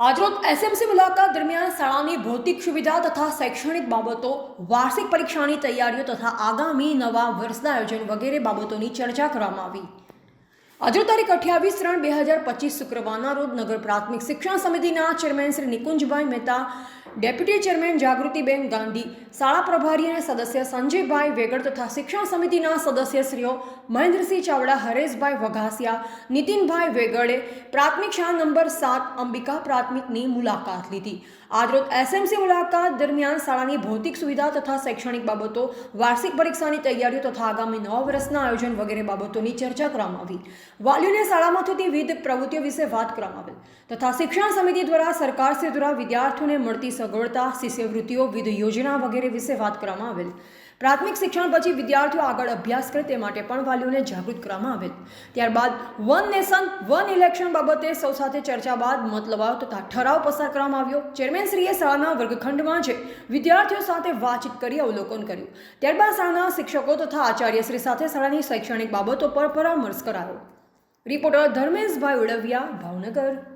આજરોજ એસએમસી મુલાકાત દરમિયાન શાળાની ભૌતિક સુવિધા તથા શૈક્ષણિક બાબતો વાર્ષિક પરીક્ષાની તૈયારીઓ તથા આગામી નવા વર્ષના આયોજન વગેરે બાબતોની ચર્ચા કરવામાં આવી. આજરોજ તારીખ અઠ્યાવીસ ત્રણ બે હજાર પચીસ શુક્રવારના રોજ નગર પ્રાથમિક શિક્ષણ સમિતિના chairman Shri Nikunjbhai Mehta deputy chairman Jagrutiben Gandhi, શાળા પ્રભારી સદસ્ય સંજયભાઈ વેગડ તથા શિક્ષણ સમિતિના સદસ્યશ્રીઓ મહેન્દ્રસિંહ ચાવડા, હરેશભાઈ વઘાસિયા, નીતિનભાઈ વેગડે પ્રાથમિક શાળા નંબર સાત, અંબિકા પ્રાથમિકની મુલાકાત લીધી. આજરોજ એસએમસી મુલાકાત દરમિયાન શાળાની ભૌતિક સુવિધા તથા શૈક્ષણિક બાબતો, વાર્ષિક પરીક્ષાની તૈયારીઓ તથા આગામી નવા વર્ષના આયોજન વગેરે બાબતોની ચર્ચા કરવામાં આવી. વાલીઓને શાળામાં થતી વિવિધ પ્રવૃત્તિઓ વિશે વાત કરવામાં આવી તથા શિક્ષણ સમિતિ દ્વારા સરકારશ્રી દ્વારા વિદ્યાર્થીઓને મળતી સગવડતા, શિષ્યવૃત્તિઓ વિવિધ યોજના વગેરે વિશે વાત કરવામાં આવેલ. પ્રાથમિક શિક્ષણ પછી વિદ્યાર્થીઓ આગળ અભ્યાસ કરે તે માટે પણ વાલીઓને જાગૃત કરવામાં આવેલ. ત્યારબાદ, વન નેશન, વન ઇલેક્શન બાબતે સૌ સાથે ચર્ચા બાદ મત લવાયો તથા ઠરાવ પસાર કરવામાં આવ્યો. ચેરમેનશ્રીએ શાળાના વર્ગખંડમાં જે વિદ્યાર્થીઓ સાથે વાતચીત કરી અવલોકન કર્યું. ત્યારબાદ શાળાના શિક્ષકો તથા આચાર્યશ્રી સાથે શાળાની શૈક્ષણિક બાબતો પર પરામર્શ કરાયો. રિપોર્ટર ધર્મેશભાઈ ઉડવિયા, ભાવનગર.